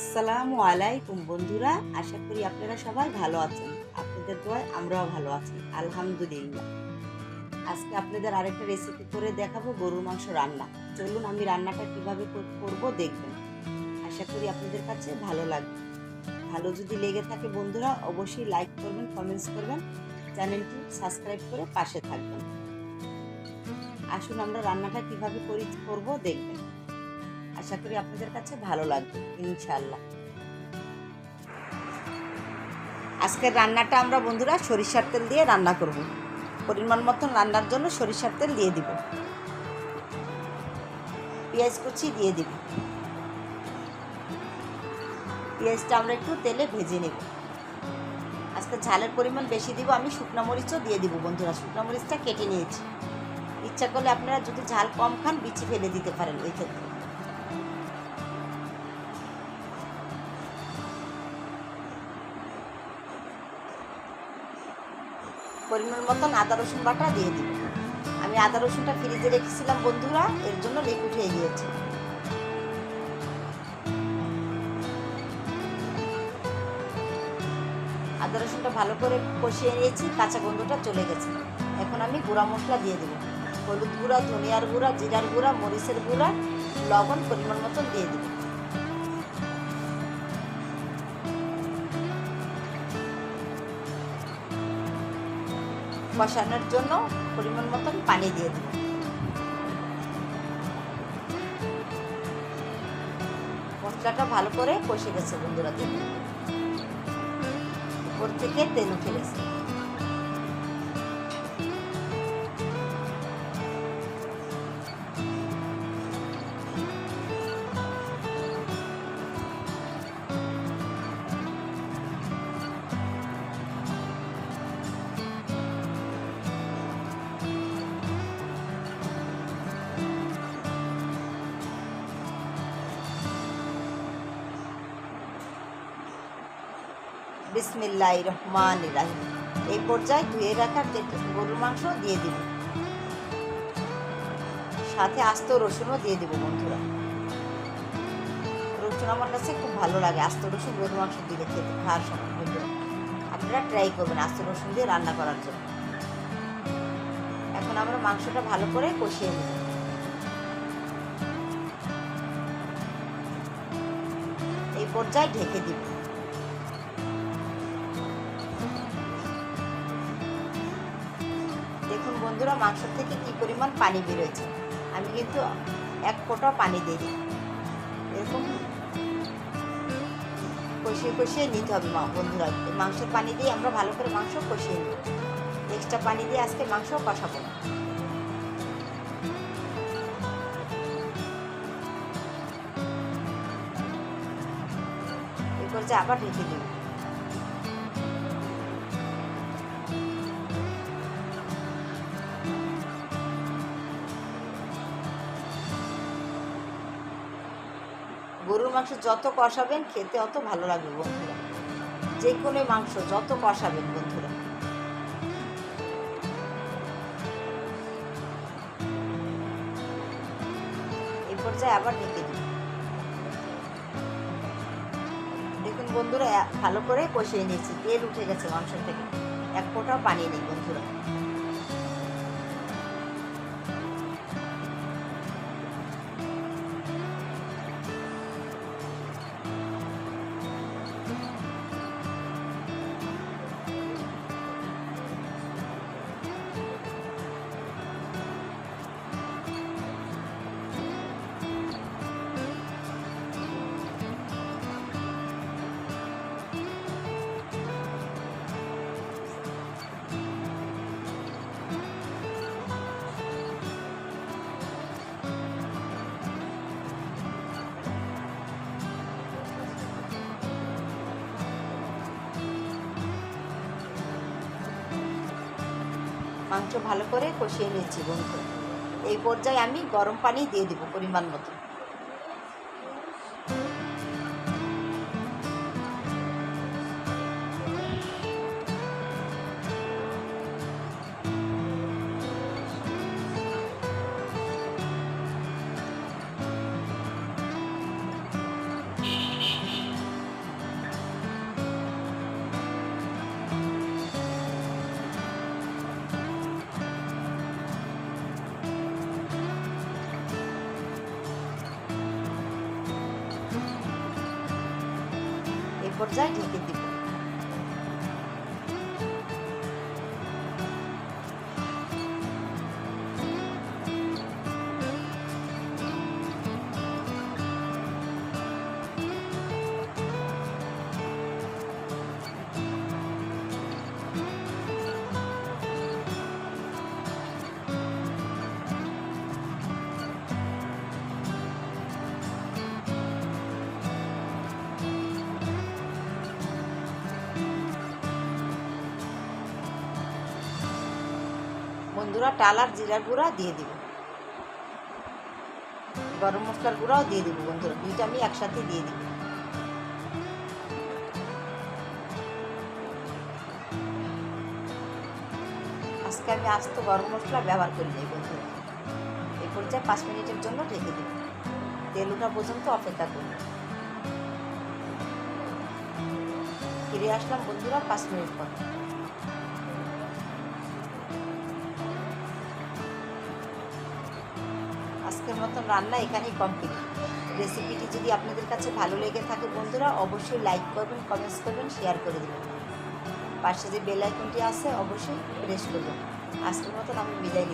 আসসালামু আলাইকুম বন্ধুরা, আশা করি আপনারা সবাই ভালো আছেন। আপনাদের দোয়ায় আমরাও ভালো আছি, আলহামদুলিল্লাহ। আজকে আপনাদের আরেকটা রেসিপি করে দেখাবো গরুর মাংস রান্না। চলুন আমি রান্নাটা কীভাবে কর- করব দেখবেন। আশা করি আপনাদের কাছে ভালো লাগবে। ভালো যদি লেগে থাকে বন্ধুরা, অবশ্যই লাইক করবেন কমেন্টস করবেন, চ্যানেলটি সাবস্ক্রাইব করে পাশে থাকবেন। আসুন আমরা রান্নাটা কীভাবে করি, করব দেখবেন। আশা করি আপনাদের কাছে ভালো লাগবে ইনশাল্লাহ আজকের রান্নাটা আমরা বন্ধুরা সরিষার তেল দিয়ে রান্না করব। পরিমাণ মতন রান্নার জন্য সরিষার তেল দিয়ে দিব। পেঁয়াজ কুচি দিয়ে দিব। পেঁয়াজটা আমরা একটু তেলে ভেজে নেব। আজকে ঝালের পরিমাণ বেশি দিব, আমি শুকনো মরিচও দিয়ে দিব বন্ধুরা, শুকনো মরিচটা কেটে নিয়েছি। ইচ্ছা করলে আপনারা যদি ঝাল কম খান, বিচি ফেলে দিতে পারেন ওই ক্ষেত্রে। পরিমাণ মতন আদা, রসুন বাটা দিয়ে দিব। আমি আদা, রসুনটা ফ্রিজে রেখেছিলাম বন্ধুরা, এর জন্য লিকুইড হয়ে গিয়েছে। আদা, রসুনটা ভালো করে কষিয়ে নিয়েছি, কাঁচা গন্ধটা চলে গেছে। এখন আমি গুঁড়া মশলা দিয়ে দেবো। হলুদ গুঁড়া, ধনিয়ার গুঁড়া, জিরার গুঁড়া, মরিচের গুঁড়া, লবণ পরিমাণ মতন দিয়ে দেবো। কষানোর জন্য পরিমাণ মতন পানি দিয়ে দেব। মশলাটা ভালো করে কষে গেছে বন্ধুরা দেখুন। উপর থেকে তেল উঠে গেছে। বিসমিল্লাহ রহমান রাহিম। এই পর্যায়ে ধুয়ে রাখার গরুর মাংস দিয়ে দিব। সাথে আস্ত রসুনও দিয়ে দিব বন্ধুরা। রসুন আমার কাছে খুব ভালো লাগে। আস্ত রসুন গরুর মাংস দিলে খেতে খাওয়ার সময় বন্ধুরা আপনারা ট্রাই করবেন আস্ত রসুন দিয়ে রান্না করার জন্য। এখন আমরা মাংসটা ভালো করে কষিয়ে নেব। এই পর্যায়ে ঢেকে দিব। দেখুন বন্ধুরা মাংস থেকে কি পরিমাণ পানি বেরোয়েছে আমি কিন্তু এক ফোঁটা পানি দিই এরকম কষিয়ে কষিয়ে নিতে হবে বন্ধুরা। মাংসের পানি দিয়ে আমরা ভালো করে মাংস কষিয়ে নিই এক্সট্রা পানি দিয়ে আজকে মাংস কষাবো না। এই পর্যায়ে আবার ঢেকে দিই গরুর মাংস যত কষাবেন খেতে অত ভালো লাগবে বন্ধুরা। যে কোনো মাংস যত কষাবেন বন্ধুরা। এই পর্যায়ে আবার ঢেকে দিন। দেখুন বন্ধুরা ভালো করে কষিয়ে নিয়েছি, তেল উঠে গেছে মাংস থেকে। এক ফোঁটাও পানি নেই বন্ধুরা। মাংস ভালো করে কষিয়ে নিয়েছি বন্ধু। এই পর্যায়ে আমি গরম পানি দিয়ে দেবো পরিমাণ মতো। পর্যায়ে ঢেকে বন্ধুরা টাল আর জিরার গুঁড়া দিয়ে দিব। গরম মশলার গুঁড়াও দিয়ে দিব বন্ধুরা, দুইটা আমি একসাথে দিয়ে দিব। আজকে আমি আস্ত গরম মশলা ব্যবহার করি নাই বন্ধুরা। এই পর্যায়ে পাঁচ মিনিটের জন্য ঢেকে দেব। তেল ওঠা পর্যন্ত অপেক্ষা করব। ফিরে আসলাম বন্ধুরা পাঁচ মিনিট পর। আজকের মতন রান্না এখানেই কমপ্লিট রেসিপিটি যদি আপনাদের কাছে ভালো লেগে থাকে বন্ধুরা, অবশ্যই লাইক করবেন কমেন্টস করবেন শেয়ার করে দেবেন। পাশে যে বেল আইকনটি আছে, অবশ্যই প্রেস করবেন। আজকের মতন আমি বিদায়